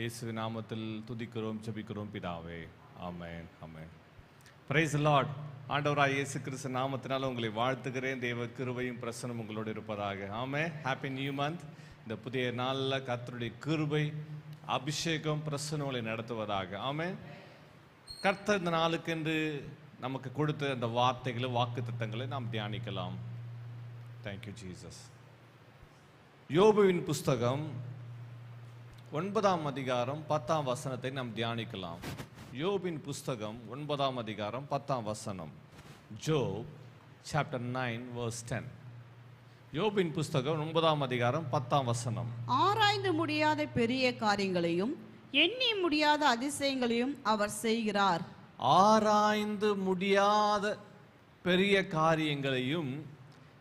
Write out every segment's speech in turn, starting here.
இயேசு நாமத்தில் துதிக்கிறோம் செபிக்கிறோம் பிதாவே. ஆமேன் ஆமேன். பிரைஸ் லார்ட் ஆண்டவராக இயேசு கிறிஸ்து நாமத்தினால உங்களை வாழ்த்துகிறேன். தேவ கிருபையும் பிரசனம் உங்களோடு இருப்பதாக. ஆமே ஹாப்பி நியூ மந்த் இந்த புதிய நாளில் கர்த்தருடைய கிருபை அபிஷேகம் பிரசனங்களை நடத்துவதாக. ஆமே கர்த்தர் இந்த நாளுக்கென்று நமக்கு கொடுத்த அந்த வார்த்தைகளை வாக்கு திட்டங்களை நாம் தியானிக்கலாம். தேங்க்யூ ஜீசஸ் யோபுவின் புஸ்தகம் ஒன்பதாம் அதிகாரம் பத்தாம் வசனத்தை நாம் தியானிக்கலாம். யோபின் புஸ்தகம் ஒன்பதாம் அதிகாரம் பத்தாம் வசனம். Job chapter nine verse ten யோபின் புஸ்தகம் ஒன்பதாம் அதிகாரம் பத்தாம் வசனம். ஆராய்ந்து முடியாத பெரிய காரியங்களையும் எண்ணி முடியாத அதிசயங்களையும் அவர் செய்கிறார். ஆராய்ந்து முடியாத பெரிய காரியங்களையும்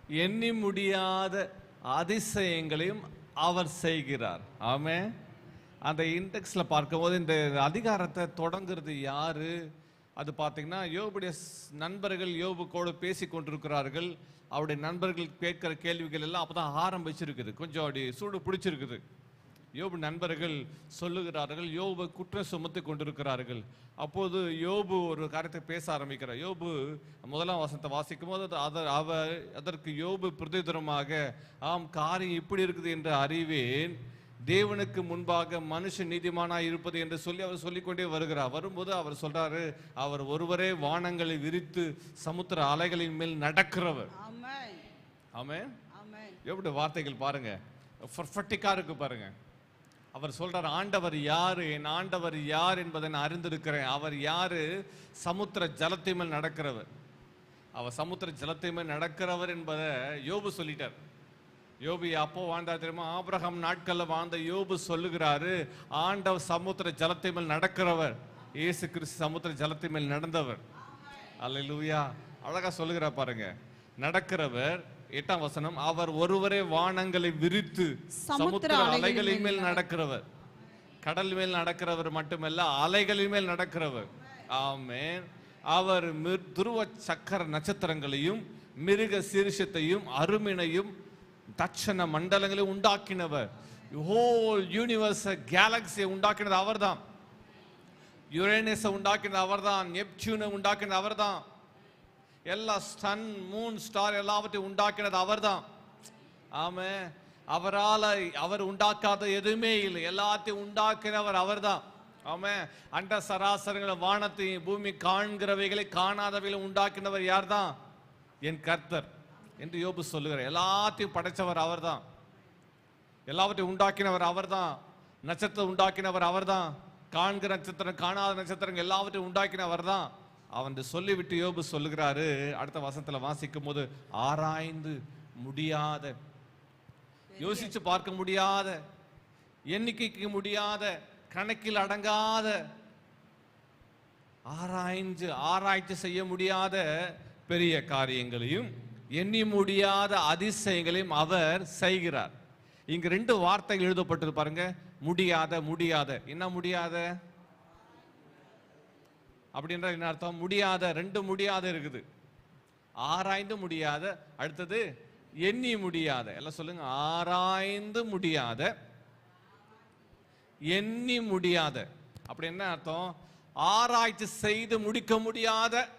எண்ணி முடியாத அதிசயங்களையும் அவர் செய்கிறார். ஆமே அந்த இண்டெக்ஸில் பார்க்கும்போது இந்த அதிகாரத்தை தொடங்குறது யார்? அது பார்த்தீங்கன்னா யோபுடைய நண்பர்கள் யோபு கூட பேசி கொண்டிருக்கிறார்கள். அவருடைய நண்பர்கள் கேட்குற கேள்விகள் எல்லாம் அப்பதான் ஆரம்பிச்சிருக்குது. கொஞ்சம் அப்படி சூடு பிடிச்சிருக்குது. யோபு நண்பர்கள் சொல்லுகிறார்கள் யோபு குற்றம் சுமத்தி கொண்டிருக்கிறார்கள். அப்போது யோபு ஒரு காரியத்தை பேச ஆரம்பிக்கிறார். யோபு முதலாம் வசனத்தை வாசிக்கும் போது அது- அவர் அதற்கு யோபு பிரதிதரமாக ஆம் காரியம் இப்படி இருக்குது என்று அறிவேன். தேவனுக்கு முன்பாக மனுஷன் நீதிமானாய் இருப்பது என்று சொல்லி அவர் சொல்லிக்கொண்டே வருகிறார். வரும்போது அவர் சொல்றாரு அவர் ஒருவரே வானங்களை விரித்து சமுத்திர அலைகளின் மேல் நடக்கிறவர். ஆமென். எப்படி வார்த்தைகள் பாருங்க. பர்ஃபெக்டிக்கா இருக்கு பாருங்க. அவர் சொல்றார் ஆண்டவர் யாரு? என் ஆண்டவர் யார் என்பதை நான் அறிந்திருக்கிறேன். அவர் யாரு? சமுத்திர ஜலத்தை மேல் நடக்கிறவர். அவர் சமுத்திர ஜலத்தை மேல் நடக்கிறவர் என்பதை யோபு சொல்லிட்டார். யோபு அப்போ வாழ்ந்தா தெரியுமா? ஆபிரகாம் நாட்கள்ல வாழ்ந்த யோபு சொல்லுகிறாரு ஆண்டவர் சமுத்திர ஜலத்தை மேல் நடக்கிறவர். இயேசு கிறிஸ்து சமுத்திர ஜலத்தை மேல் நடந்தவர். அல்லேலூயா. அழகா சொல்லுகிறார் பாருங்க. நடக்கிறவர் எட்டாம் வசனம் அவர் ஒருவரே வானங்களை விரித்து சமுத்திர அலைகளின் மேல் நடக்கிறவர். கடல் மேல் நடக்கிறவர் மட்டுமல்ல அலைகளின் மேல் நடக்கிறவர். ஆமென். அவர் துருவ சக்கர நட்சத்திரங்களையும் மிருக சீரிஷத்தையும் அருமினையும் தட்சண மண்டலங்களையும் உண்டாக்கினவர். ஹோல் யூனிவர்ஸ் கேலக்சியை உண்டாக்கினது அவர் தான் யுரேனஸை உண்டாக்கினது அவர்தான். நெப்டியூனை உண்டாக்கினது அவர்தான். எல்லா சன் மூன் ஸ்டார் எல்லாவற்றையும் உண்டாக்கினது அவர் தான் ஆமே. அவரால் அவர் உண்டாக்காத எதுவுமே இல்லை. எல்லாத்தையும் உண்டாக்கினவர் அவர் தான் ஆமே. அண்ட சராசரங்களை வானத்தையும் பூமி காண்கிறவைகளை காணாதவைகளை உண்டாக்கினவர் யார்தான்? என் கர்த்தர். என்று யோபு சொல்லுகிறார். எல்லாத்தையும் படைச்சவர் அவர்தான். எல்லாவற்றையும் உண்டாக்கினவர் அவர் தான் நட்சத்திரம் உண்டாக்கினவர் அவர்தான். காண்கிற நட்சத்திரம் காணாத நட்சத்திரங்கள் எல்லாவற்றையும் உண்டாக்கினவர் தான் அவன் சொல்லிவிட்டு யோபு சொல்லுகிறாரு. அடுத்த வசத்தில் வாசிக்கும் போது ஆராய்ந்து முடியாத யோசிச்சு பார்க்க முடியாத எண்ணிக்கைக்கு முடியாத கணக்கில் அடங்காத ஆராய்ஞ்சு ஆராய்ச்சி செய்ய முடியாத பெரிய காரியங்களையும் எண்ணி முடியாத அதிசயங்களையும் அவர் செய்கிறார். இங்கு ரெண்டு வார்த்தைகள் எழுதப்பட்டது பாருங்க. முடியாத முடியாத. என்ன முடியாத? அப்படின்ற என்ன அர்த்தம்? முடியாத ரெண்டு முடியாத இருக்குது. ஆராய்ந்து முடியாத அடுத்தது எண்ணி முடியாத. எல்லாம் சொல்லுங்க. ஆராய்ந்து முடியாத எண்ணி முடியாத. அப்படி என்ன அர்த்தம்? ஆராய்ச்சி செய்து முடிக்க முடியாத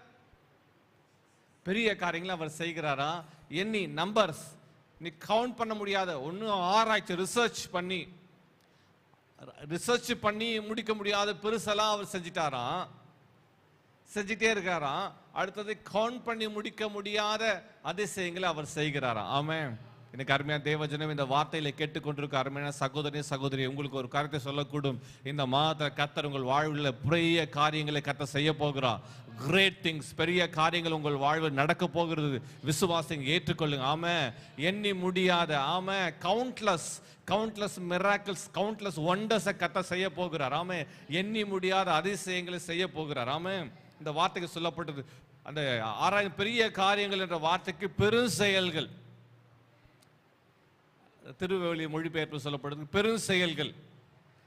பெரிய காரியங்களை அவர் செய்கிறாரா எண்ணி நம்பர்ஸ் நீ கவுண்ட் பண்ண முடியாத. ஒன்றும் ஆராய்ச்சி ரிசர்ச் பண்ணி ரிசர்ச் பண்ணி முடிக்க முடியாத பெருசெல்லாம் அவர் செஞ்சிட்டாராம். செஞ்சிட்டே இருக்காராம். அடுத்தது கவுண்ட் பண்ணி முடிக்க முடியாத அதிசயங்களை அவர் செய்கிறாராம். ஆமாம் எனக்கு அருமையான தேவஜனம் இந்த வார்த்தையில கேட்டுக்கொண்டிருக்க அருமையான சகோதரி சகோதரி உங்களுக்கு ஒரு கருத்தை சொல்லக்கூடும். இந்த மாதத்துல கத்தர் உங்கள் வாழ்வில் பெரிய காரியங்களை கத்த செய்ய போகிறார். கிரேட் திங்ஸ் பெரிய காரியங்கள் உங்கள் வாழ்வில் நடக்க போகிறது. விசுவாசம் ஏற்றுக்கொள்ளுங்க ஆம எண்ணி முடியாத ஆம கவுண்ட்லெஸ் கவுண்ட்லெஸ் மிராக்கிள்ஸ் கவுண்ட்லெஸ் ஒண்டர்ஸை கத்த செய்ய போகிறார். ஆமே எண்ணி முடியாத அதிசயங்களை செய்ய போகிறார். ஆமே இந்த வார்த்தைக்கு சொல்லப்பட்டது. அந்த ஆராய் பெரிய காரியங்கள் என்ற வார்த்தைக்கு பெரும் செயல்கள். திருவெளி மொழிபெயர்ப்பு சொல்லப்படுது. பெரும் செயல்கள்.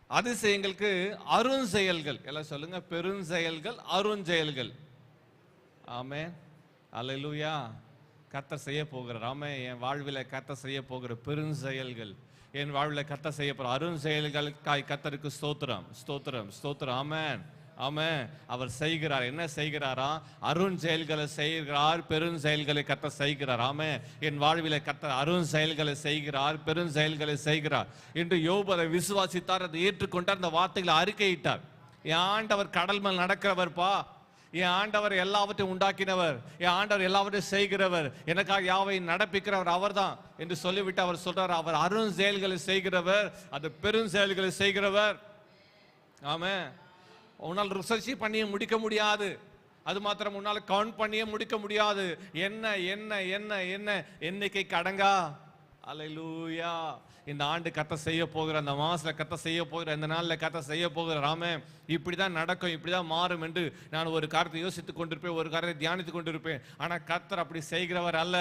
அதிசயங்களுக்கு அருஞ்செயல்கள் எல்லாம் சொல்லுங்க. பெருஞ்செயல்கள் அருஞ்செயல்கள் ஆமே அல்லேலூயா. கத்த செய்ய போகிற ஆமே என் வாழ்வில் கத்த செய்ய போகிற பெருஞ்செயல்கள் என் வாழ்வில் கத்த செய்ய போகிற அருண் செயல்களுக்காய் கத்தருக்கு ஸ்தோத்திரம். ஸ்தோத்திரம். ஸ்தோத்திரம். ஆமேன். ஆமாம் அவர் செய்கிறார். என்ன செய்கிறாரா? அருண் செயல்களை செய்கிறார் பெரும் செயல்களை கத்த செய்கிறார். ஆமாம் என் வாழ்வில கத்த அருண் செயல்களை செய்கிறார் பெரும் செயல்களை செய்கிறார். என்று யோபதை விசுவாசித்தார் அதை ஏற்றுக்கொண்டார் அந்த வார்த்தைகளை அறிக்கையிட்டார். என் ஆண்டவர் கடல் மேல் நடக்கிறவர்ப்பா என் ஆண்டவர் எல்லாவற்றையும் உண்டாக்கினவர். என் ஆண்டவர் எல்லாவற்றையும் செய்கிறவர். எனக்காக யாவை நடப்பிக்கிறவர் அவர்தான் என்று சொல்லிவிட்டு அவர் சொல்றார். அவர் அருண் செயல்களை செய்கிறவர் அது பெரும் செயல்களை செய்கிறவர். ஆமாம் உன்னால் ரிசர்ச் பண்ணியே முடிக்க முடியாது. அது மாத்திரம் உன்னால் கவுண்ட் பண்ணியே முடிக்க முடியாது. என்ன என்ன என்ன என்ன? எண்ணிக்கை கடங்கா? அலையூயா இந்த ஆண்டு கத்த செய்ய போகிற அந்த மாதத்தில் கத்த செய்ய போகிற இந்த நாளில் கத்த செய்ய போகிற ராமே இப்படிதான் நடக்கும் இப்படி தான் மாறும் என்று நான் ஒரு காரியத்தை யோசித்து கொண்டிருப்பேன் ஒரு காரியத்தை தியானித்து கொண்டிருப்பேன். ஆனால் கத்தர் அப்படி செய்கிறவர் அல்ல.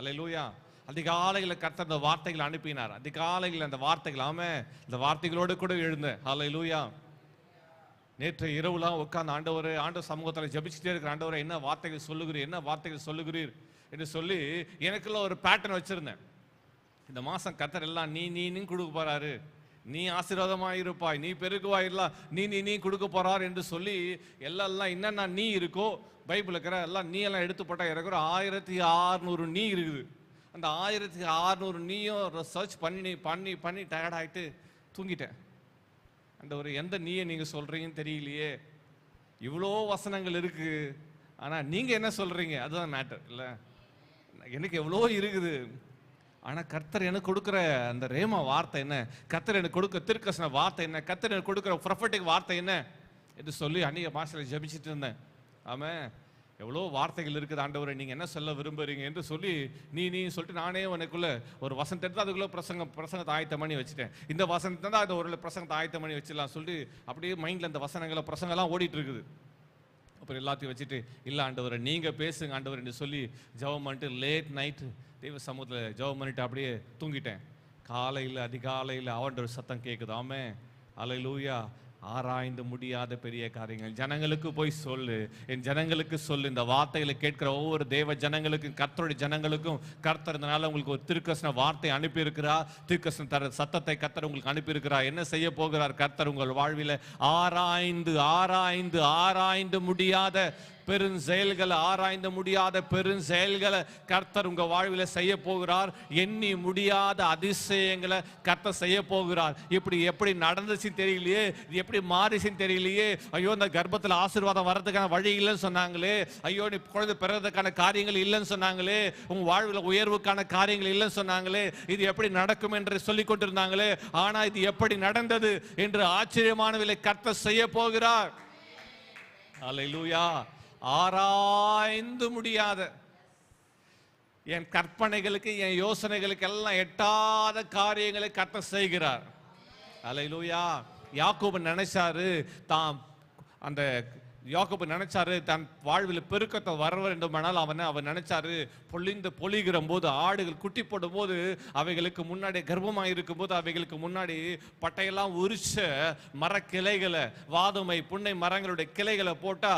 அலையூயா அதிகாலையில் கத்தர் அந்த வார்த்தைகளை அனுப்பினார். அதிகாலையில் அந்த வார்த்தைகள் ஆமே இந்த வார்த்தைகளோடு கூட எழுந்தேன். அலையூயா நேற்று இரவுலாம் உட்கார்ந்து ஆண்டவரே ஆண்ட சமூகத்தில் ஜபிச்சுட்டே இருக்கிற ஆண்டவரை என்ன வார்த்தைகள் சொல்லுகிறீர் என்ன வார்த்தைகள் சொல்லுகிறீர் என்று சொல்லி எனக்குள்ள ஒரு பேட்டர்ன் வச்சுருந்தேன். இந்த மாதம் கத்தர் எல்லாம் நீ நீ கொடுக்க போறாரு. நீ ஆசீர்வாதமாக இருப்பாய். நீ பெருகுவாயிரலாம் நீ நீ நீ கொடுக்க போறார் என்று சொல்லி எல்லாம் என்னென்ன நீ இருக்கோ பைபிள் இருக்கிற எல்லாம் நீ எல்லாம் எடுத்து போட்டா இருக்கிற ஆயிரத்தி ஆறுநூறு நீ இருக்குது. அந்த ஆயிரத்தி ஆறுநூறு நீயும் சர்ச் பண்ணி பண்ணி பண்ணி டயர்டாயிட்டு தூங்கிட்டேன். அந்த ஒரு எந்த நீயை நீங்கள் சொல்கிறீங்கன்னு தெரியலையே. இவ்வளோ வசனங்கள் இருக்குது ஆனால் நீங்கள் என்ன சொல்கிறீங்க அதுதான் மேட்டர் இல்லை? எனக்கு எவ்வளோ இருக்குது. ஆனால் கர்த்தர் எனக்கு கொடுக்குற அந்த ரேமா வார்த்தை என்ன? கர்த்தர் எனக்கு கொடுக்க திருக்கசன வார்த்தை என்ன? கர்த்தர் எனக்கு கொடுக்குற ப்ரொஃபட்டிக் வார்த்தை என்ன? என்று சொல்லி அந்நிய பாஷையில் ஜெபிச்சிட்டு இருந்தேன். ஆமாம் எவ்வளோ வார்த்தைகள் இருக்குது ஆண்டவரை நீங்கள் என்ன சொல்ல விரும்புகிறீங்க என்று சொல்லி நீ நீ சொல்லிட்டு நானே உனக்குள்ள ஒரு வசனத்தை எடுத்து அதுக்குள்ளே பிரசங்க பிரசங்கத்தை ஆயத்தம் பண்ணி வச்சுட்டேன். இந்த வசனத்தை தான் அது ஒரு பிரசங்கத்தை ஆயத்தம் பண்ணி வச்சிடலாம் சொல்லிட்டு அப்படியே மைண்டில் அந்த வசனங்களை பிரசங்கெல்லாம் ஓடிட்டு இருக்குது. அப்புறம் எல்லாத்தையும் வச்சுட்டு இல்லை ஆண்டவரை நீங்கள் பேசுங்க ஆண்டவர் என்று சொல்லி ஜெபம் பண்ணிட்டு லேட் நைட்டு தெய்வ சமூகத்தில் ஜெபம் பண்ணிட்டு அப்படியே தூங்கிட்டேன். காலையில் அதிகாலையில் அவன்ற சத்தம் கேட்குது. ஆமே லூயா ஆராய்ந்து முடியாத பெரிய காரியங்கள். ஜனங்களுக்கு போய் சொல்லு. என் ஜனங்களுக்கு சொல்லு. இந்த வார்த்தைகளை கேட்கிற ஒவ்வொரு தேவ ஜனங்களுக்கும் கர்த்தருடைய ஜனங்களுக்கும் கர்த்தர்னால உங்களுக்கு ஒரு திருக்கஷ்ண வார்த்தை அனுப்பியிருக்கிறா திருக்கசன தர சத்தத்தை கர்த்தர் உங்களுக்கு அனுப்பியிருக்கிறார். என்ன செய்ய போகிறார் கர்த்தர் உங்கள் வாழ்வில்? ஆராய்ந்து ஆராய்ந்து ஆராய்ந்து முடியாத பெரும் செயல்களை ஆராய்ந்து முடியாத பெரும் செயல்களை கர்த்தர் உங்க வாழ்வில் செய்ய போகிறார். எண்ணி முடியாத அதிசயங்களை கர்த்தர் செய்ய போகிறார். இப்படி எப்படி நடந்துச்சுன்னு தெரியலையே? இது எப்படி மாறிச்சுன்னு தெரியலையே? ஐயோ இந்த கர்ப்பத்தில் ஆசீர்வாதம் வர்றதுக்கான வழி இல்லைன்னு சொன்னாங்களே. ஐயோ நீ குழந்தை பிறகுறதுக்கான காரியங்கள் இல்லைன்னு சொன்னாங்களே. உங்க வாழ்வில் உயர்வுக்கான காரியங்கள் இல்லைன்னு சொன்னாங்களே. இது எப்படி நடக்கும் என்று சொல்லி கொண்டிருந்தாங்களே. ஆனால் இது எப்படி நடந்தது என்று ஆச்சரியமானவிலை கர்த்தர் செய்ய போகிறார். Hallelujah. ஆராய்ந்து முடியாத என் கற்பனைகளுக்கு என் யோசனைகளுக்கு எல்லாம் எட்டாத காரியங்களை கத்த செய்கிறார். அலையிலூயா யாக்கோபு நினைச்சாரு தாம் அந்த யாக்கோபு நினைச்சாரு தன் வாழ்வில் பெருக்கத்தை வர வேண்டுமானால் அவனை அவன் நினைச்சாரு பொழிந்து பொழிகிற போது ஆடுகள் குட்டி போடும் போது அவைகளுக்கு முன்னாடி கர்ப்பமாக இருக்கும் போது அவைகளுக்கு முன்னாடி பட்டையெல்லாம் உரிச்ச மர கிளைகளை வாதுமை புன்னை மரங்களுடைய கிளைகளை போட்டா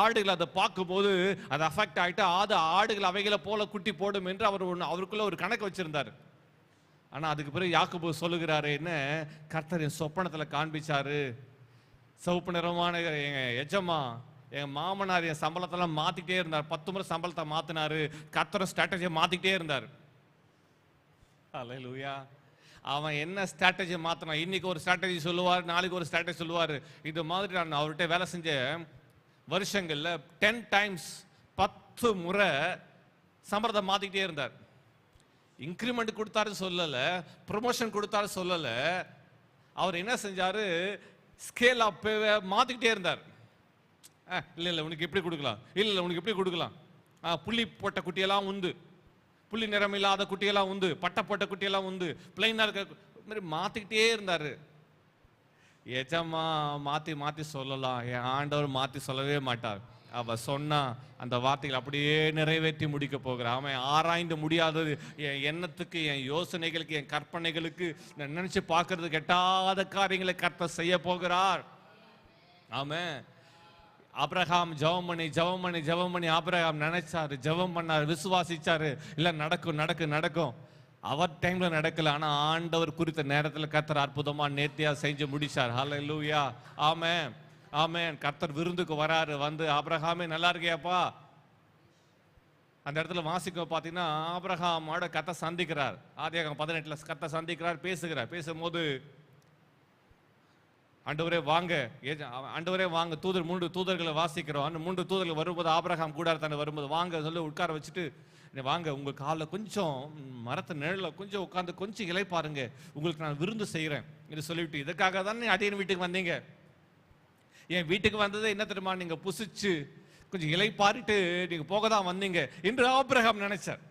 ஆடுகள் அதை பார்க்கும்போது அது அஃபெக்ட் ஆகிட்டு அது ஆடுகள் அவைகளை போல குட்டி போடும் என்று அவர் ஒன்று அவருக்குள்ள ஒரு கணக்கு வச்சிருந்தார். ஆனால் அதுக்கு பிறகு யாக்குபு சொல்லுகிறாரு என்ன? கர்த்தரின் சொப்பனத்தில் காண்பிச்சாரு சிவப்பு நிறமான எங்க எஜமா என் மாமனார் என் சம்பளத்தெல்லாம் மாத்திக்கிட்டே இருந்தார். பத்து முறை சம்பளத்தை மாத்தினாரு. கத்துற ஸ்ட்ராட்டஜியை மாத்திக்கிட்டே இருந்தார். லூயா அவன் என்ன ஸ்ட்ராட்டஜி மாத்தினான்? இன்னைக்கு ஒரு ஸ்ட்ராட்டஜி சொல்லுவார் நாளைக்கு ஒரு ஸ்ட்ராட்டஜி சொல்லுவார். இது மாதிரி நான் அவர்கிட்ட வேலை செஞ்ச வருஷங்களில் டென் டைம்ஸ் பத்து முறை சம்பளத்தை மாத்திக்கிட்டே இருந்தார். இன்க்ரிமெண்ட் கொடுத்தாரு சொல்லலை ப்ரொமோஷன் கொடுத்தாரு சொல்லலை. அவர் என்ன செஞ்சார்? ஸ்கேல் அப்போ மாத்திக்கிட்டே இருந்தார். இல்லை இல்லை உனக்கு எப்படி கொடுக்கலாம்? இல்லை இல்லை உனக்கு எப்படி கொடுக்கலாம்? ஆ, புள்ளி போட்ட குட்டியெல்லாம் உண்டு. புள்ளி நிறம் இல்லாத குட்டியெல்லாம் உண்டு. பட்டை போட்ட குட்டியெல்லாம் உண்டு. பிளைனாக இருக்க இது மாதிரி மாற்றிக்கிட்டே இருந்தார். எஜமா மாற்றி மாற்றி சொல்லலாம். என் ஆண்டவர் மாற்றி சொல்லவே மாட்டார். அவ சொன்னா அந்த வார்த்தைகள் அப்படியே நிறைவேற்றி முடிக்க போகிறார் அவன் ஆராய்ந்து முடியாதது என் எண்ணத்துக்கு என் யோசனைகளுக்கு என் கற்பனைகளுக்கு நான் நினைச்சு பார்க்கறது கெட்டாத காரியங்களை கர்த்தர் செய்ய போகிறார். ஆம அப்ரஹாம் ஜெபம் பண்ணி ஜெபம் பண்ணி ஜெபம் பண்ணி அப்ரஹாம் நினைச்சாரு ஜெபம் பண்ணாரு விசுவாசிச்சாரு. இல்ல நடக்கும் நடக்கும் நடக்கும். அவர் டைம்ல நடக்கல ஆனா ஆண்டவர் குறித்த நேரத்துல கர்த்தர் அற்புதமா நேர்த்தியா செஞ்சு முடிச்சார். ஹalleluya ஆமென். ஆமென். கர்த்தர் விருந்துக்கு வராரு. வந்து ஆப்ரஹாமே நல்லா இருக்கியாப்பா? அந்த இடத்துல வாசிக்க பார்த்தீங்கன்னா ஆப்ரஹாமோட கத்தை சந்திக்கிறார். ஆதியாகம் பதினெட்டில் கத்தை சந்திக்கிறார் பேசுகிறார். பேசும்போது ஆண்டவரே வாங்க. ஏஜ- ஆண்டவரே வாங்க. தூதர் மூன்று தூதர்களை வாசிக்கிறோம். அந்த மூன்று தூதர்கள் வரும்போது ஆபிரகாம் தானே வரும்போது வாங்க சொல்லி உட்கார வச்சுட்டு வாங்க. உங்கள் காலில் கொஞ்சம் மரத்து நிழலில் கொஞ்சம் உட்காந்து கொஞ்சம் இலை பாருங்க. உங்களுக்கு நான் விருந்து செய்கிறேன் என்று சொல்லிவிட்டு இதுக்காக தானே அடியின் வீட்டுக்கு வந்தீங்க? என் வீட்டுக்கு வந்ததே என்ன தெரியுமா? நீங்க புசிச்சு கொஞ்சம் இலை பாரிட்டு நீங்க போக தான் வந்தீங்க. என்று ஆபிரகாம் நினைச்சார்.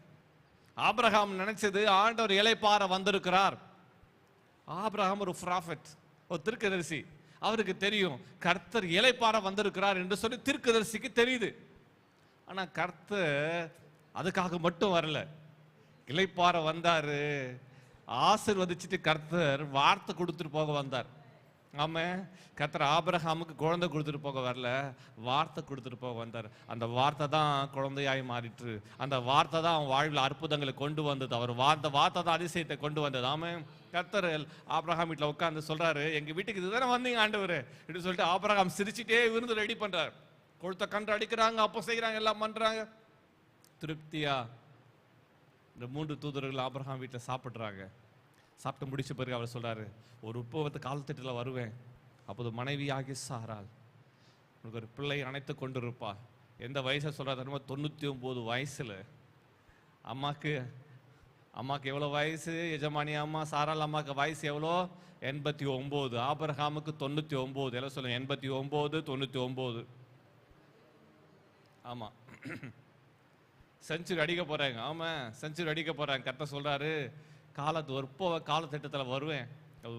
ஆபிரகாம் நினைச்சது ஆண்டவர் இலைப்பார வந்திருக்கிறார். ஆபிரகாம் ஒரு ப்ராஃபட் ஒரு திருக்கதரிசி. அவருக்கு தெரியும் கர்த்தர் இலைப்பார வந்திருக்கிறார் என்று சொல்லி திருக்கதரிசிக்கு தெரியுது. ஆனால் கர்த்தர் அதுக்காக மட்டும் வரல. இலைப்பார வந்தார். ஆசிர்வதிச்சுட்டு கர்த்தர் வார்த்தை கொடுத்துட்டு போக வந்தார். ஆமாம் கர்த்தர் ஆபரகாமுக்கு குழந்தை கொடுத்துட்டு போக வரல வார்த்தை கொடுத்துட்டு போக வந்தார். அந்த வார்த்தை தான் குழந்தையாய் மாறிற்று. அந்த வார்த்தை தான் அவன் வாழ்வில் அற்புதங்களை கொண்டு வந்தது. அவர் வார்த்தை வார்த்தை தான் அதிசயத்தை கொண்டு வந்தது. ஆமாம் கத்தர் ஆபரகாம் வீட்டில் உட்காந்து சொல்கிறாரு எங்கள் வீட்டுக்கு இதுதானே வந்தீங்க ஆண்டவர்? இப்படி சொல்லிட்டு ஆபரகாம் சிரிச்சிட்டே விருந்து ரெடி பண்ணுறார் கொழுத்த கன்று அடிக்கிறாங்க அப்போ செய்கிறாங்க எல்லாம் பண்ணுறாங்க திருப்தியாக இந்த மூன்று தூதர்கள் ஆபரகாம் வீட்டில் சாப்பிட்றாங்க. சாப்பிட்டு முடிச்ச பிறகு அவர் சொல்கிறாரு ஒரு உப்பவத்து காலத்திட்டத்தில் வருவேன். அப்போது மனைவி ஆகி சாரால் உனக்கு ஒரு பிள்ளை அணைத்து கொண்டு இருப்பா எந்த வயசை சொல்கிறார் தெரியுமா? தொண்ணூற்றி ஒம்பது வயசில். அம்மாவுக்கு அம்மாவுக்கு எவ்வளோ வயசு? எஜமானி அம்மா சாரால் அம்மாவுக்கு வயசு எவ்வளோ? எண்பத்தி ஒம்பது ஆபரகாமுக்கு தொண்ணூற்றி ஒம்பது எல்லாம் சொல்லுங்க. எண்பத்தி ஒம்பது தொண்ணூற்றி ஒம்பது ஆமாம் செஞ்சுரி அடிக்க போகிறாங்க ஆமாம் செஞ்சுரி அடிக்க போறாங்க. கரெக்டாக சொல்கிறாரு காலத்து ஒற்ப காலத்திட்டத்தில் வருவேன்.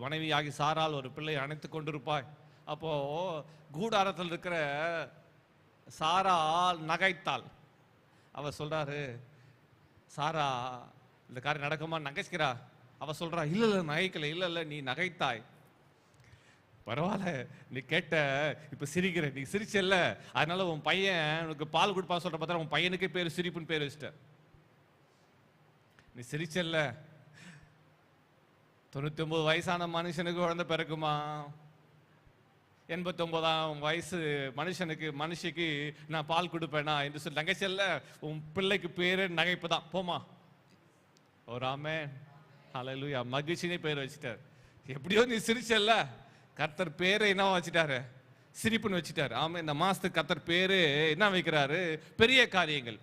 மனைவியாகி சாரால் ஒரு பிள்ளை அணைத்து கொண்டிருப்பாய். அப்போது கூடாரத்தில் இருக்கிற சாரால் நகைத்தாள். அவர் சொல்கிறாரு சாரா இந்த காரியம் நடக்குமா நகைக்கிறா அவள் சொல்கிறா இல்லை இல்லை நகைக்கலை இல்லை இல்லை நீ நகைத்தாய். பரவாயில்ல நீ கேட்ட இப்போ சிரிக்கிற நீ சிரிச்சல்ல. அதனால உன் பையன் உனக்கு பால் கொடுப்பா சொல்ற பார்த்தா உன் பையனுக்கே பேர் சிரிப்புன்னு பேர் வச்சிட்ட நீ சிரிச்சல்ல. தொண்ணூத்தி ஒன்பது வயசான மனுஷனுக்கு குழந்தை பிறக்குமா? எண்பத்தொம்பதாம் வயசு மனுஷனுக்கு மனுஷிக்கு நான் பால் கொடுப்பேனா என்று சொல்லி நகைச்சல்ல உன் பிள்ளைக்கு பேரு நகைப்பு தான் போமா ஒரு ஆமே ஹalleluya. மகிழ்ச்சினே பேர் வச்சுட்டார். எப்படியோ நீ சிரிச்சல்ல. கர்த்தர் பேரை என்ன வச்சுட்டாரு? சிரிப்புன்னு வச்சுட்டாரு. ஆமாம் இந்த மாதத்துக்கு கர்த்தர் பேரு என்ன வைக்கிறாரு? பெரிய காரியங்கள்.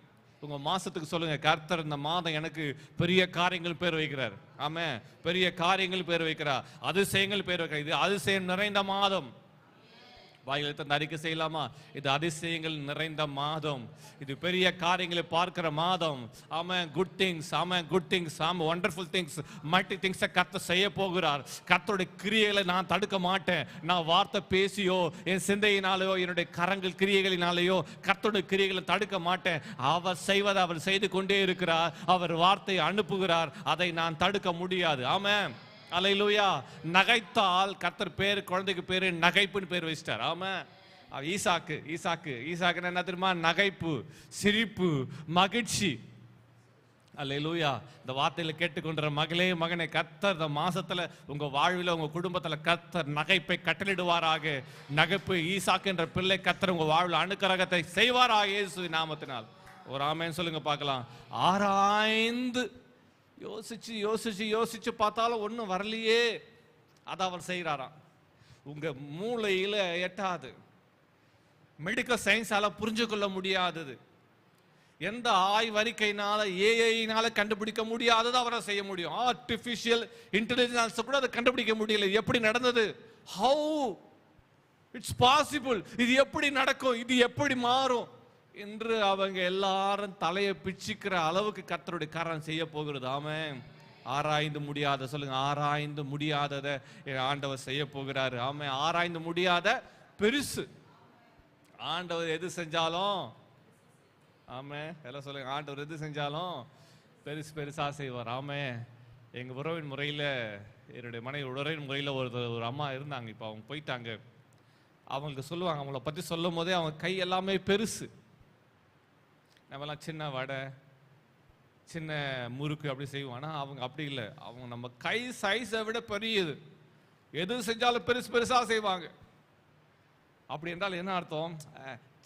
உங்கள் மாதத்துக்கு சொல்லுங்கள் கர்த்தர் இந்த மாதம் எனக்கு பெரிய காரியங்கள் பேர் வைக்கிறார். ஆமாம் பெரிய காரியங்கள் பேர் வைக்கிறார். அதிசயங்கள் பேர் வைக்கிறார். இது அதிசயம் நிறைந்த மாதம். வாயிலை தந்து அறிக்கை செய்யலாமா? இது அதிசயங்கள் நிறைந்த மாதம். இது பெரிய காரியங்களை பார்க்கிற மாதம். ஆமா குட் திங்ஸ் ஆமா குட் திங்ஸ் ஆமா ஒண்டர்ஃபுல் திங்ஸ் மல்டி திங்ஸை கத்த செய்ய போகிறார். கத்தோடைய கிரியைகளை நான் தடுக்க மாட்டேன். நான் வார்த்தை பேசியோ என் சிந்தையினாலேயோ என்னுடைய கரங்கள் கிரியைகளினாலேயோ கத்தோட கிரியைகளை தடுக்க மாட்டேன். அவர் செய்வதை அவர் செய்து கொண்டே இருக்கிறார். அவர் வார்த்தையை அனுப்புகிறார். அதை நான் தடுக்க முடியாது. ஆமாம் அலையிலூயா நகைத்தால் கர்த்தர் பேர் குழந்தைக்கு பேர் நகைப்புன்னு பேர் வச்சிட்டார். ஆமா. அவ ஈசாக்கு ஈசாக்கு என்ன தெரியுமா? நகைப்பு சிரிப்பு மகிழ்ச்சி. அல்லேலூயா இந்த வார்த்தையில கேட்டுக்கொண்ட மகளே மகனை கத்தர் இந்த மாசத்துல உங்க வாழ்வில் உங்க குடும்பத்துல கத்தர் நகைப்பை கட்டளிடுவாராக. நகைப்பு ஈசாக்கு என்ற பிள்ளை கத்தர் உங்க வாழ்வில் அணுக்கரகத்தை செய்வாராக இயேசு நாமத்தினால். ஒரு ஆமேன்னு சொல்லுங்க பார்க்கலாம். ஆராய்ந்து யோசிச்சு யோசிச்சு யோசிச்சு பார்த்தாலும் ஒன்றும் வரலையே. அதை அவர் செய்கிறாராம் உங்க மூளையில எட்டாது. மெடிக்கல் சயின்ஸால புரிஞ்சு கொள்ள முடியாதது. எந்த ஆய்வறிக்கையினால ஏஐனால கண்டுபிடிக்க முடியாததை அவரை செய்ய முடியும். ஆர்டிஃபிஷியல் இன்டெலிஜென்ஸ் கூட அதை கண்டுபிடிக்க முடியல. எப்படி நடந்தது? ஹவு இட்ஸ் பாசிபிள் இது எப்படி நடக்கும்? இது எப்படி மாறும்? இன்று அவங்க எல்லாரும் தலையை பிச்சுக்கிற அளவுக்கு கத்தருடைய காரணம் செய்ய போகிறது. ஆமே ஆராய்ந்து முடியாத சொல்லுங்க ஆராய்ந்து முடியாததை ஆண்டவர் செய்ய போகிறாரு. ஆமே ஆராய்ந்து முடியாத பெருசு. ஆண்டவர் எது செஞ்சாலும் ஆமே எல்லாம் சொல்லுங்க ஆண்டவர் எது செஞ்சாலும் பெருசு பெருசாக செய்வார். ஆமே எங்க உறவின் முறையில் என்னுடைய மனைவி உறவின் முறையில் ஒரு ஒரு அம்மா இருந்தாங்க. இப்போ அவங்க போயிட்டாங்க. அவங்களுக்கு சொல்லுவாங்க அவங்கள பற்றி சொல்லும் போதே அவங்க கை எல்லாமே பெருசு. நம்மலாம் சின்ன வடை சின்ன முறுக்கு அப்படி செய்வோம் ஆனால் அவங்க அப்படி இல்லை. அவங்க நம்ம கை சைஸை விட பெரியது. எது செஞ்சாலும் பெருசு பெருசா செய்வாங்க. அப்படி என்றால் என்ன அர்த்தம்?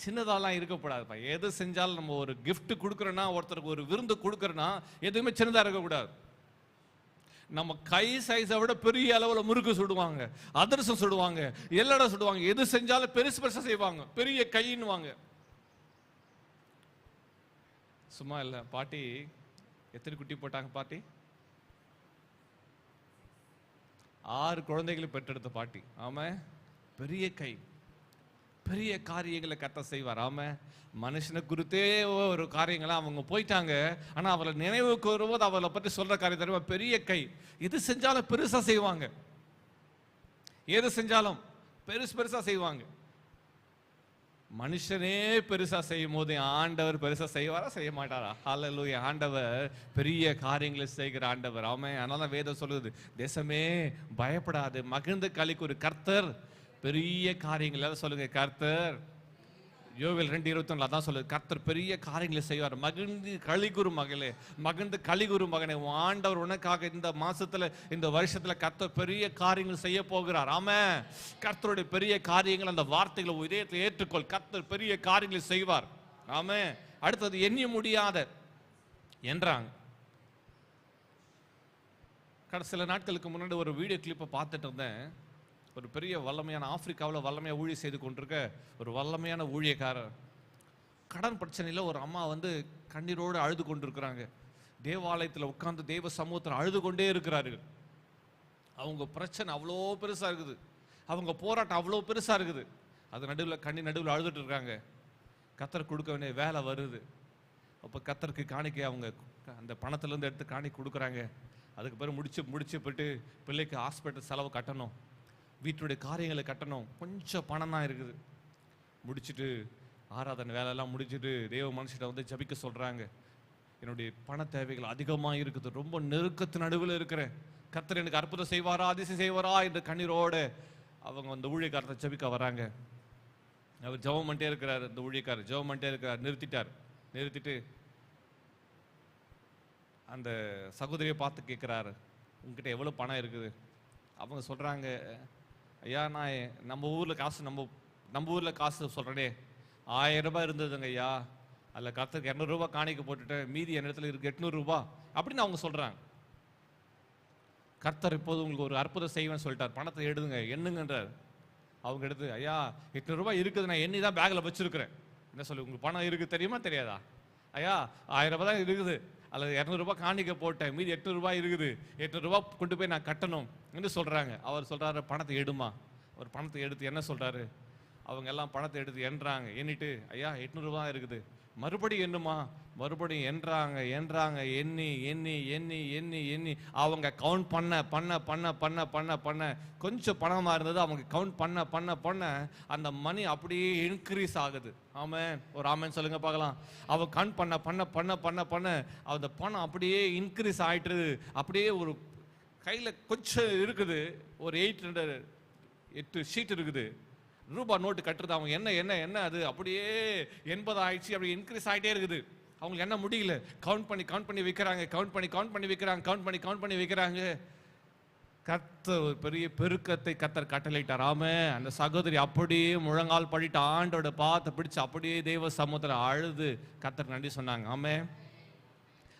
சின்னதாலாம் இருக்கக்கூடாதுப்பா. எது செஞ்சாலும் நம்ம ஒரு கிஃப்ட் கொடுக்குறோன்னா ஒருத்தருக்கு ஒரு விருந்து கொடுக்குறோன்னா எதுவுமே சின்னதாக இருக்கக்கூடாது. நம்ம கை சைஸை விட பெரிய அளவில் முறுக்கு சுடுவாங்க அதிரசம் சுடுவாங்க எல்லடை சுடுவாங்க எது செஞ்சாலும் பெருசு பெருசாக செய்வாங்க. பெரிய கைன்னுவாங்க. சும்மா இல்லை. பாட்டி எத்தனை குட்டி போட்டாங்க பாட்டி? ஆறு குழந்தைகளை பெற்றெடுத்த பாட்டி. ஆம. பெரிய கை. பெரிய காரியங்களை கத்த செய்வார். ஆம. மனுஷனை குறித்தே ஒரு காரியங்களை அவங்க போயிட்டாங்க. ஆனால் அவளை நினைவு கூறும்போது அவளை பற்றி சொல்கிற காரியம் தெரியுமா? பெரிய கை. எது செஞ்சாலும் பெருசாக செய்வாங்க. எது செஞ்சாலும் பெருசு பெருசாக செய்வாங்க. மனுஷனே பெருசா செய்யும் போது ஆண்டவர் பெருசா செய்வாரா? செய்ய மாட்டாரா ஹalleluya ஆண்டவர் பெரிய காரியங்களை செய்கிற ஆண்டவர். அவன் அதனால வேதம் சொல்லுது. தேசமே பயப்படாது. மகிழ்ந்து களிக்கு ஒரு கர்த்தர். பெரிய காரியங்கள். சொல்லுங்க கர்த்தர். யோவில் ரெண்டு இருபத்தொன்னுல அதான் சொல்லுது கர்த்தர் பெரிய காரியங்களை செய்வார். மகிழ்ந்து கலிகுரு மகளே மகிழ்ந்து கலிகுரு மகனே ஆண்டவர் உனக்காக இந்த மாசத்துல இந்த வருஷத்துல கர்த்தர் பெரிய காரியங்கள் செய்ய போகிறார். ஆம கர்த்தருடைய பெரிய காரியங்கள் அந்த வார்த்தைகளை உன் ஏற்றுக்கொள். கர்த்தர் பெரிய காரியங்களை செய்வார். ஆம அடுத்தது எண்ணி முடியாத என்றாங்க. கடைசில சில நாட்களுக்கு முன்னாடி ஒரு வீடியோ கிளிப்பை பார்த்துட்டு இருந்தேன். ஒரு பெரிய வல்லமையான ஆப்பிரிக்காவில் வல்லமையாக ஊழிய செய்து கொண்டிருக்க ஒரு வல்லமையான ஊழியக்காரர். கடன் பிரச்சனையில் ஒரு அம்மா வந்து கண்ணீரோடு அழுது கொண்டிருக்கிறாங்க. தேவாலயத்தில் உட்கார்ந்து தெய்வ சமூகத்தில் அழுது கொண்டே இருக்கிறார்கள். அவங்க பிரச்சனை அவ்வளோ பெருசாக இருக்குது. அவங்க போராட்டம் அவ்வளோ பெருசாக இருக்குது. அது நடுவில் கண்ணி நடுவில் அழுதுட்டு இருக்காங்க. கத்தர் கொடுக்க வேண்டிய வேலை வருது. அப்போ கத்தருக்கு காணிக்கை அவங்க அந்த பணத்துலேருந்து எடுத்து காணிக்கை கொடுக்குறாங்க. அதுக்கு பிறகு முடிச்சு முடிச்சு போட்டு பிள்ளைக்கு ஹாஸ்பிட்டல் செலவு கட்டணும். வீட்டுடைய காரியங்களை கட்டணும். கொஞ்சம் பணம் தான் இருக்குது. முடிச்சுட்டு ஆராதனை வேலையெல்லாம் முடிச்சுட்டு தேவ மனுஷிட்ட வந்து ஜபிக்க சொல்கிறாங்க என்னுடைய பண தேவைகள் அதிகமாக இருக்குது. ரொம்ப நெருக்கத்து நடுவில் இருக்கிறேன். கத்தர் எனக்கு அற்புதம் செய்வாரா அதிசயம் செய்வாரா இந்த கண்ணீரோடு அவங்க அந்த ஊழியக்காரத்தை ஜபிக்க வராங்க. அவர் ஜெபம் பண்ணிட்டே இருக்கிறார் இந்த ஊழியக்காரர். ஜெபம் பண்ணிட்டே இருக்கிறார். நிறுத்திட்டார். நிறுத்திட்டு அந்த சகோதரியை பார்த்து கேட்குறாரு உங்ககிட்ட எவ்வளோ பணம் இருக்குது? அவங்க சொல்கிறாங்க ஐயா நான் நம்ம ஊரில் காசு நம்ம நம்ம ஊரில் காசு சொல்கிறேனே ஆயிரம் ரூபாய் இருந்ததுங்க ஐயா. அதில் கற்றுக்கு இரநூறுபா காணிக்க போட்டுட்டேன் மீதி என் இடத்துல இருக்குது எட்நூறுபா அப்படின்னு அவங்க சொல்கிறாங்க கர்த்தர் இப்போது உங்களுக்கு ஒரு அற்புதம் செய்வேன்னு சொல்லிட்டார். பணத்தை எடுதுங்க எண்ணுங்கன்றார். அவங்க எடுத்து ஐயா எட்நூறுபா இருக்குது. நான் எண்ணி தான் பேக்கில் வச்சுருக்கிறேன். என்ன சொல்லி உங்களுக்கு பணம் இருக்குது தெரியுமா தெரியாதா? ஐயா ஆயிரம் ரூபாய் தான் இருக்குது. அல்லது இரநூறுபா காணிக்க போட்டேன் மீதி எட்நூறுபா இருக்குது எட்நூறுபா கொண்டு போய் நான் கட்டணும் என்று சொல்கிறாங்க அவர் சொல்கிறாரு பணத்தை எடுமா? அவர் பணத்தை எடுத்து என்ன சொல்கிறாரு அவங்க எல்லாம் பணத்தை எடுத்து எண்ணுறாங்க எண்ணிட்டு ஐயா எட்நூறுபா இருக்குது. மறுபடியும் எண்ணுமா மறுபடியும் என்றாங்க என்றாங்க எண்ணி எண்ணி எண்ணி எண்ணி எண்ணி. அவங்க கவுண்ட் பண்ண பண்ண பண்ண பண்ண பண்ண பண்ண. கொஞ்சம் பணமாக இருந்தது அவங்க கவுண்ட் பண்ண பண்ண பண்ண. அந்த மணி அப்படியே இன்க்ரீஸ் ஆகுது. ஆமன். ஒரு ஆமன் சொல்லுங்க பார்க்கலாம். அவன் கவுண்ட் பண்ண பண்ண பண்ண பண்ண பண்ண. அந்த பணம் அப்படியே இன்க்ரீஸ் ஆகிட்டுருது அப்படியே ஒரு கையில் கொஞ்சம் இருக்குது. ஒரு எயிட் ஹண்ட்ரட் எட்டு ஷீட் இருக்குது. ரூபா நோட்டு கட்டுறது அவங்க என்ன என்ன என்ன அது? அப்படியே எண்பது ஆயிடுச்சு அப்படி இன்க்ரீஸ் ஆகிட்டே இருக்குது. அவங்களுக்கு என்ன முடியல? கவுண்ட் பண்ணி கவுண்ட் பண்ணி வைக்கிறாங்க கவுண்ட் பண்ணி கவுண்ட் பண்ணி வைக்கிறாங்க கவுண்ட் பண்ணி கவுண்ட் பண்ணி வைக்கிறாங்க. கத்த ஒரு பெரிய பெருக்கத்தை கத்தர் கட்டளையிட்டார். ஆமே அந்த சகோதரி அப்படியே முழங்கால் படிட்டு ஆண்டோட பார்த்து பிடிச்சு அப்படியே தெய்வ சமூகத்தில் அழுது. கத்தர் நன்றி சொன்னாங்க. ஆமே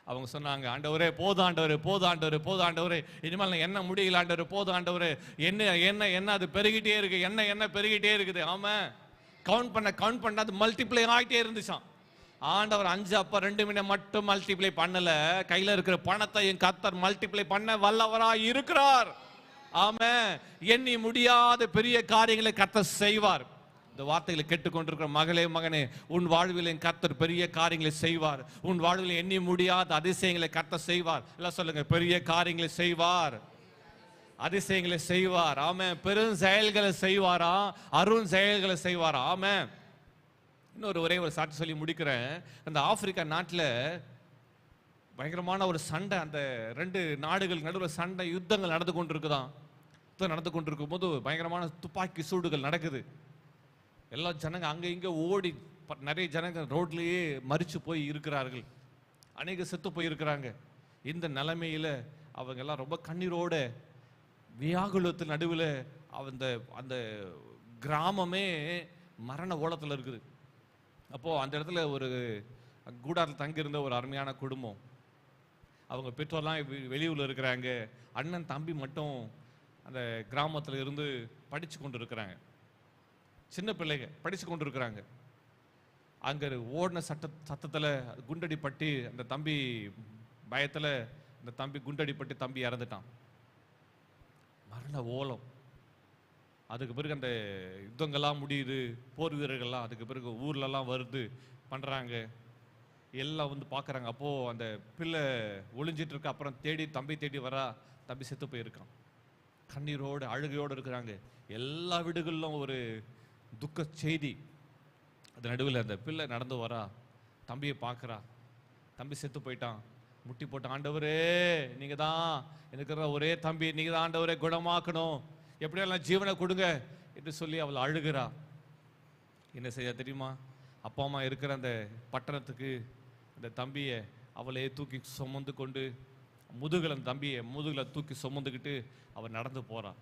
அவங்க சொன்னாங்க ஆண்டவரே போதாண்டவர் போதாண்டவர் போதாண்டவர் இனிமேல் நான் என்ன முடியல ஆண்டவர் போதாண்டவர் என்ன என்ன என்ன அது பெருகிட்டே இருக்கு என்ன என்ன பெருகிட்டே இருக்குது. ஆமாம் கவுண்ட் பண்ண கவுண்ட் பண்ண அது மல்டிப்ளை ஆகிட்டே இருந்துச்சான் ஆண்டவர் அஞ்சு அப்போ ரெண்டு மினிட் மட்டும் மல்டிப்ளை பண்ணலை. கையில் இருக்கிற பணத்தை என் கத்தர் மல்டிப்ளை பண்ண வல்லவராக இருக்கிறார். ஆமாம் எண்ணி முடியாத பெரிய காரியங்களை கத்தர் செய்வார். இந்த வார்த்தைகளை கேட்டுக்கொண்டிருக்கிற மகளே மகனே உன் வாழ்வில் என் கர்த்தர் பெரிய காரியங்களை செய்வார். உன் வாழ்வில் எண்ணி முடியாத அதிசயங்களை கர்த்தர் செய்வார். எல்லாம் சொல்லுங்க பெரிய காரியங்களை செய்வார். அதிசயங்களை செய்வார். ஆமே பெரும் செயல்களை செய்வாரா? அருண் செயல்களை செய்வாரா? ஆமே இன்னொரு ஒரே ஒரு சாட்சி சொல்லி முடிக்கிறேன். அந்த ஆப்பிரிக்கா நாட்டில் பயங்கரமான ஒரு சண்டை அந்த ரெண்டு நாடுகள் நடுவில் சண்டை யுத்தங்கள் நடந்து கொண்டிருக்குதாம் யுத்தம் நடந்து கொண்டிருக்கும் போது பயங்கரமான துப்பாக்கி சூடுகள் நடக்குது. எல்லா ஜனங்க அங்கே இங்கே ஓடி நிறைய ஜனங்க ரோட்லேயே மறித்து போய் இருக்கிறார்கள். அநேக செத்து போயிருக்கிறாங்க. இந்த நிலைமையில் அவங்க எல்லாம் ரொம்ப கண்ணீரோட வியாகுலத்து நடுவில் அந்த அந்த கிராமமே மரண ஓலத்தில் இருக்குது. அப்போது அந்த இடத்துல ஒரு கூடாரத்தில் தங்கியிருந்த ஒரு அருமையான குடும்பம். அவங்க பெற்றோர்லாம் வெளியூரில் இருக்கிறாங்க. அண்ணன் தம்பி மட்டும் அந்த கிராமத்தில் இருந்து படித்து கொண்டு இருக்கிறாங்க சின்ன பிள்ளைங்க படித்து கொண்டு இருக்கிறாங்க அங்கே ஓடின சட்ட சத்தத்துல குண்டடிப்பட்டு அந்த தம்பி பயத்தில் அந்த தம்பி குண்டடிப்பட்டு தம்பி இறந்துட்டான். மரண ஓலம். அதுக்கு பிறகு அந்த யுத்தங்கள்லாம் முடியுது போர் வீரர்கள்லாம் அதுக்கு பிறகு ஊர்லலாம் வருது பண்ணுறாங்க எல்லாம் வந்து பார்க்குறாங்க அப்போது அந்த பிள்ளை ஒளிஞ்சிட்டு இருக்க அப்புறம் தேடி தம்பி தேடி வரா தம்பி செத்து போயிருக்கான். கண்ணீரோடு அழுகையோடு இருக்கிறாங்க. எல்லா வீடுகளிலும் ஒரு துக்க செய்தி. அது நடுவில் அந்த பிள்ளை நடந்து வரா. தம்பியை பார்க்குறா. தம்பி செத்து போயிட்டான். முட்டி போட்ட ஆண்டவரே நீங்கள் தான் எனக்கு ஒரே தம்பி நீங்கள் தான் ஆண்டவரே குணமாக்கணும். எப்படியெல்லாம் ஜீவனை கொடுங்க என்று சொல்லி அவள் அழுகிறா. என்ன செய்ய தெரியுமா? அப்பா அம்மா இருக்கிற அந்த பட்டணத்துக்கு அந்த தம்பியை அவளே தூக்கி சுமந்து கொண்டு முதுகில் அந்த தம்பியை முதுகில் தூக்கி சுமந்துக்கிட்டு அவள் நடந்து போகிறான்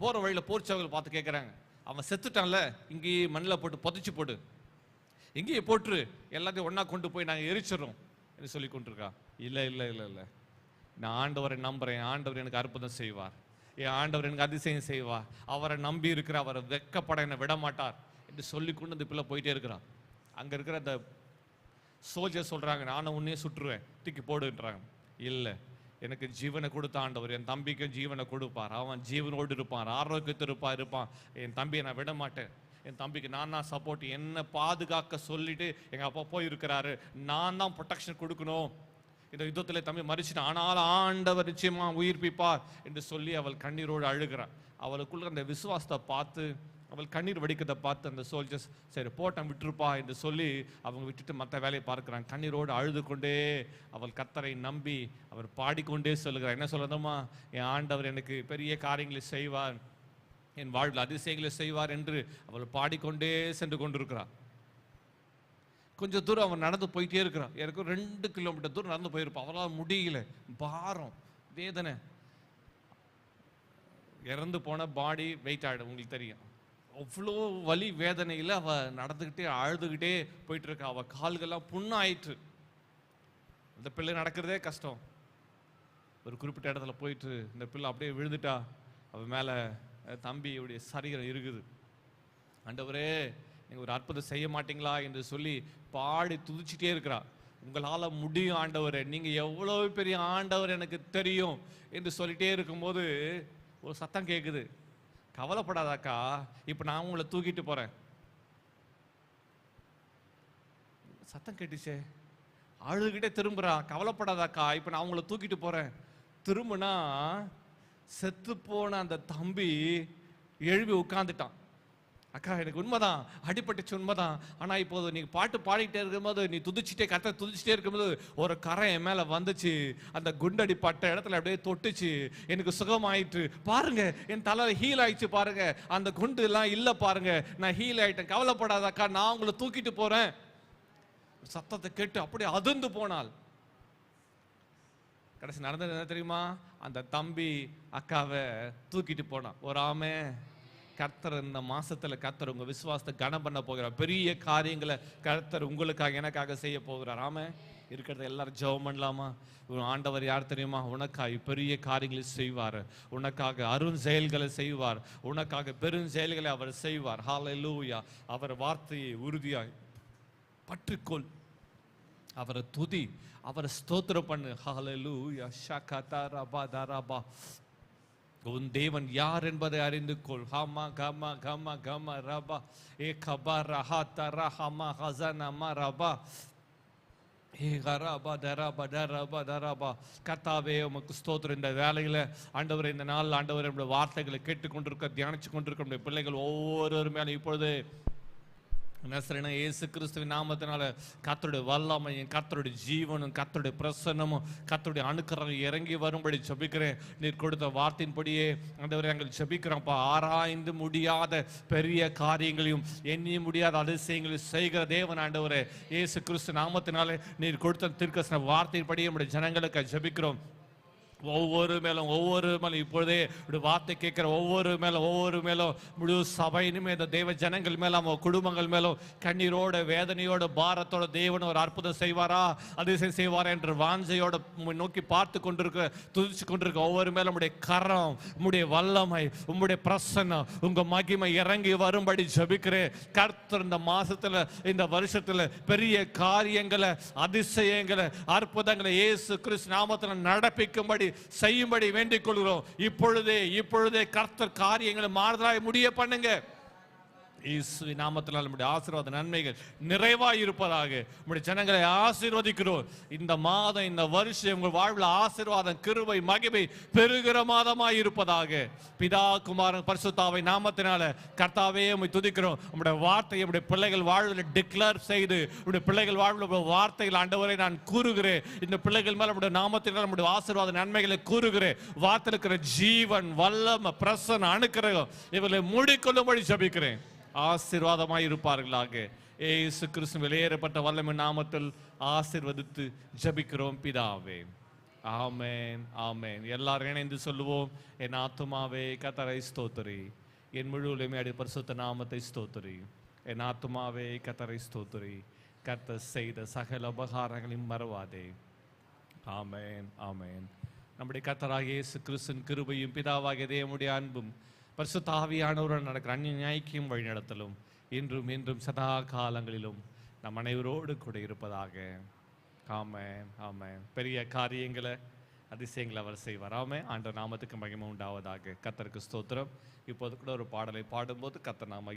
போகிற வழியில் போர்ச்சவர்கள் பார்த்து கேட்குறாங்க அவன் செத்துட்டான்ல இங்கேயே மண்ணில் போட்டு புதைச்சி போடு. இங்கேயே போட்டுரு எல்லாத்தையும் ஒன்றா கொண்டு போய் நாங்கள் எரிச்சிடறோம் என்று சொல்லி கொண்டிருக்கா. இல்லை இல்லை இல்லை இல்லை. நான் ஆண்டவரை நம்புகிறேன் ஆண்டவர் எனக்கு அற்புதம் செய்வார். என் ஆண்டவர் எனக்கு அதிசயம் செய்வார். அவரை நம்பி இருக்கிற அவரை வெக்கப்பட என்னை விட மாட்டார் என்று சொல்லி கொண்டு அந்த பிள்ளை போயிட்டே இருக்கிறான். அங்கே இருக்கிற அந்த சோல்ஜர் சொல்கிறாங்க நானும் உன்னையே சுட்டுருவேன் தூக்கி போடுன்றாங்க. இல்லை. எனக்கு ஜீவனை கொடுத்த ஆண்டவர் என் தம்பிக்கும் ஜீவனை கொடுப்பார். அவன் ஜீவனோடு இருப்பான் ஆரோக்கியத்தோடு இருப்பா இருப்பான். என் தம்பியை நான் விட மாட்டேன். என் தம்பிக்கு நான் தான் சப்போர்ட் என்ன பாதுகாக்க சொல்லிட்டு எங்கள் அப்பா போயிருக்கிறாரு. நான் தான் ப்ரொடெக்ஷன் கொடுக்கணும். இந்த யுத்தத்தில் தம்பி மறிச்சிட்டான் ஆனால் ஆண்டவர் நிச்சயமாக உயிர்ப்பிப்பார் என்று சொல்லி அவள் கண்ணீரோடு அழுகிறான். அவளுக்குள்ள அந்த விசுவாசத்தை பார்த்து அவள் கண்ணீர் வடிக்கிறதை பார்த்து அந்த சோல்ஜர்ஸ் சரி போட்டம் விட்டுருப்பா என்று சொல்லி அவங்க விட்டுட்டு மற்ற வேலையை பார்க்குறாங்க. கண்ணீரோடு அழுது கொண்டே அவள் கத்தரை நம்பி அவர் பாடிக்கொண்டே சொல்லுகிறார். என்ன சொல்லணுமா? என் ஆண்டவர் எனக்கு பெரிய காரியங்களை செய்வார். என் வாழ்வில் அதிசயங்களை செய்வார் என்று அவள் பாடிக்கொண்டே சென்று கொண்டிருக்கிறார் கொஞ்சம் தூரம் அவன் நடந்து போயிட்டே இருக்கிறான். எனக்கு ரெண்டு கிலோமீட்டர் தூரம் நடந்து போயிருப்பான். அவளால் முடியல. பாரம் வேதனை. இறந்து போன பாடி வெயிட் ஆகிடும் உங்களுக்கு தெரியும். அவ்வளோ வலி வேதனையில் அவள் நடந்துக்கிட்டே அழுதுகிட்டே போயிட்டு இருக்கா அவள் கால்கள்லாம் புண்ணாயிற்று. இந்த பிள்ளை நடக்கிறதே கஷ்டம். ஒரு குறிப்பிட்ட இடத்துல போயிட்டு இந்த பிள்ளை அப்படியே விழுந்துட்டா. அவள் மேலே தம்பியுடைய சரீரம் இருக்குது. ஆண்டவரே நீங்கள் ஒரு அற்புதம் செய்ய மாட்டீங்களா என்று சொல்லி பாடி துதிச்சிட்டே இருக்கிறா. உங்களால் முடியும் ஆண்டவரே. நீங்கள் எவ்வளோ பெரிய ஆண்டவர் எனக்கு தெரியும் என்று சொல்லிட்டே இருக்கும்போது ஒரு சத்தம் கேட்குது கவலைப்படாதாக்கா? இப்போ நான் உங்களை தூக்கிட்டு போகிறேன் சத்தம் கேட்டுச்சே. அழுதுகிட்டே திரும்புகிறான் கவலைப்படாதாக்கா? இப்போ நான் உங்களை தூக்கிட்டு போகிறேன் திரும்பினா செத்து போன அந்த தம்பி எழுப்பி உட்காந்துட்டான் அக்கா எனக்கு உண்மைதான். அடிபட்டுச்சு உண்மைதான். ஆனால் இப்போது நீ பாட்டு பாடிக்கிட்டே இருக்கும்போது நீ துதிச்சிட்டே கத்த துதிச்சிட்டே இருக்கும்போது ஒரு கரை என் மேலே வந்துச்சு. அந்த குண்டடி பட்ட இடத்துல அப்படியே தொட்டுச்சு. எனக்கு சுகமாயிற்று. பாருங்க என் தலை ஹீல் ஆயிடுச்சு பாருங்க. அந்த குண்டு எல்லாம் இல்லை பாருங்க. நான் ஹீல் ஆயிட்டேன். கவலைப்படாத அக்கா நான் உங்களை தூக்கிட்டு போறேன். சத்தத்தை கேட்டு அப்படியே அதிர்ந்து போனாள். கடைசி நடந்தது என்ன தெரியுமா? அந்த தம்பி அக்காவை தூக்கிட்டு போனான். ஒரு ஆமே. கர்த்தர் இந்த மாசத்துல கர்த்தர் உங்க விசுவாசத்தை கனம் பண்ண போகிறார். பெரிய காரியங்களை கர்த்தர் உங்களுக்காக எனக்காக செய்ய போகிறார். ஆமே. இருக்கிறத எல்லாரும் ஜெபம் பண்ணலாமா? ஆண்டவர் யார் தெரியுமா? உனக்காக பெரிய காரியங்களை செய்வார். உனக்காக அருண் செயல்களை செய்வார். உனக்காக பெரும் செயல்களை அவர் செய்வார். ஹalleluya அவர் வார்த்தையை உறுதியாய் பற்றுக்கொள். அவரை துதி அவரை ஸ்தோத்திரம் பண்ணு. ஹalleluya ஷகதா ரபா தரபா உன் தேவன் யார் என்பதை அறிந்து கொள். ஹமா கமா கமா கமா ரபா. ஏ கபா ரஹா தரா ஹமா ஹசன மா ரபா. ஏ கரபா தரபா தரபா தரபா கத்தாவே உமக்கு ஸ்தோத்திரம். இந்த வேலையில் ஆண்டவர் இந்த நாள் ஆண்டவர் நம்முடைய வார்த்தைகளை கேட்டுக்கொண்டிருக்க தியானிச்சு கொண்டிருக்க நம்முடைய பிள்ளைகள் ஒவ்வொருவர் மேலே இப்பொழுது நசரன இயேசு கிறிஸ்துவின் நாமத்தினால கத்தருடைய வல்லமையும் கத்தருடைய ஜீவனும் கத்தருடைய பிரசன்னமும் கத்தருடைய அணுக்கரம் இறங்கி வரும்படி ஜபிக்கிறேன். நீர் கொடுத்த வார்த்தையின்படியே அந்தவரை எங்கள் ஜபிக்கிறோம்ப்பா. ஆராய்ந்து முடியாத பெரிய காரியங்களையும் எண்ணி முடியாத அதிசயங்களையும் செய்கிற தேவன் ஆண்டவரே. இயேசு கிறிஸ்து நாமத்தினாலே நீர் கொடுத்த திருக்கசன வார்த்தையின்படியே நம்முடைய ஜனங்களுக்கு ஜபிக்கிறோம். ஒவ்வொரு மேலும் ஒவ்வொரு மேலும். இப்பொழுதே இப்படி வார்த்தை கேட்கிற ஒவ்வொரு மேலும் ஒவ்வொரு மேலும் முழு சபையினுமே இந்த தெய்வ ஜனங்கள் மேலும் அவங்க குடும்பங்கள் மேலும் கண்ணீரோட வேதனையோட பாரத்தோட தேவன் ஒரு அற்புதம் செய்வாரா? அதிசயம் செய்வாரா என்று வாஞ்சையோட நோக்கி பார்த்து கொண்டிருக்க துதிச்சு கொண்டிருக்க ஒவ்வொரு மேலும் உடைய கரம் உம்முடைய வல்லமை உம்முடைய பிரசன்னம் உங்க மகிமை இறங்கி வரும்படி ஜபிக்கிறேன். கர்த்தர் இந்த மாசத்துல இந்த வருஷத்துல பெரிய காரியங்களை அதிசயங்களை அற்புதங்களை இயேசு கிறிஸ்து நாமத்தில் நடப்பிக்கும்படி செய்யும்படி வேண்டிக் கொள்கிறோம். இப்பொழுதே இப்பொழுதே கர்த்தர் காரியங்களை மாறுதலாய் முடிய பண்ணுங்க. இயேசு நாமத்தினால் நம்முடைய ஆசீர்வாத நன்மைகள் நிறைவாய் இருப்பதாக நம்முடைய ஜனங்களை ஆசீர்வதிக்கிறோம். இந்த மாதம் இந்த வருஷம் உங்கள் வாழ்வில் ஆசீர்வாதம் கிருவை மகிமை பெருகிற மாதமாய் இருப்பதாக. பிதா குமாரன் பரிசுத்தாவை நாமத்தினால கர்த்தாவே உம்மை துதிக்கிறோம். நம்முடைய வார்த்தை நம்முடைய பிள்ளைகள் வாழ்வில் டிக்ளேர் செய்து நம்முடைய பிள்ளைகள் வாழ்வில் வார்த்தைகள் ஆண்டவரை நான் கூறுகிறேன். இந்த பிள்ளைகள் மேல நம்முடைய நாமத்தினால் நம்முடைய ஆசீர்வாத நன்மைகளை கூறுகிறேன். வார்த்தை இருக்கிற ஜீவன் வல்லம பிரசன் அணுக்கிறோம் இவர்களை மூடிக்கொள்ளும்படி ஜபிக்கிறேன். ஆசீர்வாதமாய் இருப்பார்களாக ஏசு கிறிஸ்து வெளியேறப்பட்ட வல்லமை நாமத்தில் ஆசிர்வதித்து ஜபிக்கிறோம் பிதாவே. ஆமேன் ஆமேன். எல்லாரும் இணைந்து சொல்லுவோம் என் ஆத்துமாவே கத்தரை ஸ்தோத்திரி. என் முழு உலமையாடி பரிசுத்த நாமத்தை ஸ்தோத்திரி. என் ஆத்துமாவே கத்தரை ஸ்தோத்திரி. கத்த செய்த சகல உபகாரங்களையும் மறவாதே. ஆமேன் ஆமேன். நம்முடைய கத்தராக இயேசு கிறிஸ்தன் கிருபையும் பிதாவாகிய தேவனுடைய அன்பும் பரிசுத்த ஆவியானவருடன் நடக்கிற அந்நியாய்க்கும் வழிநடத்தலும் இன்றும் இன்றும் சதா காலங்களிலும் நம் அனைவரோடு கூட இருப்பதாக. ஆமென் ஆமென். பெரிய காரியங்களை அதிசயங்களை அவர் செய்வார். ஆமே நாமத்துக்கு மகிமை உண்டாவதாக. கத்தருக்கு ஸ்தோத்திரம். இப்போது கூட ஒரு பாடலை பாடும்போது கத்தர் நாம